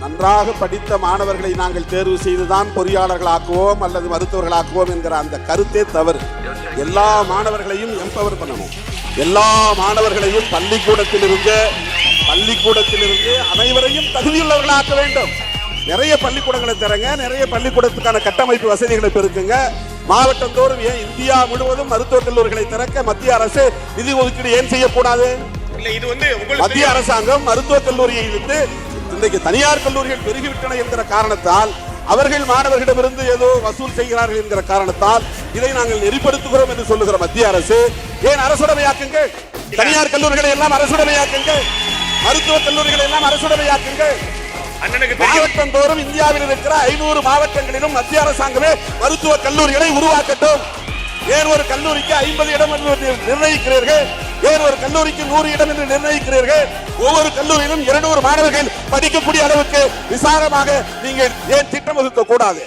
நன்றாக படித்த மாணவர்களை நாங்கள் தேர்வு செய்துதான் பொறியாளர்களாக்குவோம் அல்லது மருத்துவர்களாக்குவோம் என்கிற அந்த கருத்தே தவறு. எல்லா மாணவர்களையும் எம்பவர் பண்ணணும். எல்லா மாணவர்களையும் பள்ளிக்கூடத்திலிருந்து பள்ளிக்கூடத்திலிருந்து அனைவரையும் தகுதியுள்ளவர்களாக்க வேண்டும். நிறைய பள்ளிக்கூடங்களை தரங்க நிறைய பள்ளிக்கூடத்துக்கான கட்டமைப்பு வசதிகளை பெருக்குங்க. மாவட்டம் தோறும் ஏன் இந்தியா முழுவதும் மருத்துவக் கல்லூரிகளை திறக்க மத்திய அரசு நிதி ஒதுக்கீடு ஏன் செய்யக்கூடாது? இல்ல இது வந்து மத்திய அரசாங்கம் மருத்துவக் கல்லூரியை இருந்து இன்றைக்கு தனியார் கல்லூரிகள் பெருகிவிட்டன என்கிற காரணத்தால் அவர்கள் மாணவர்களிடமிருந்து ஏதோ வசூல் செய்கிறார்கள் என்கிற காரணத்தால் இதை நாங்கள் நெறிப்படுத்துகிறோம் என்று சொல்லுகிற மத்திய அரசு. ஏன் அரசுடைமையாக்குங்கள்? தனியார் கல்லூரிகளை எல்லாம் அரசுடைமையாக்குங்கள். மருத்துவக் கல்லூரிகளை எல்லாம் அரசுடைமையாக்குங்கள். மாவட்டம் தோறும் இந்தியாவில் இருக்கிற ஐநூறு மாவட்டங்களிலும் மத்திய அரசாங்கமே மருத்துவ கல்லூரிகளை உருவாக்கட்டும். ஏன் ஒரு கல்லூரிக்கு ஐம்பது இடம் என்று நிர்ணயிக்கிறீர்கள்? ஏன் ஒரு கல்லூரிக்கு நூறு இடம் என்று நிர்ணயிக்கிறீர்கள்? ஒவ்வொரு கல்லூரியிலும் இருநூறு மாணவர்கள் படிக்கக்கூடிய அளவுக்கு விசாரமாக நீங்கள் ஏன் திட்டம் வகுக்க கூடாது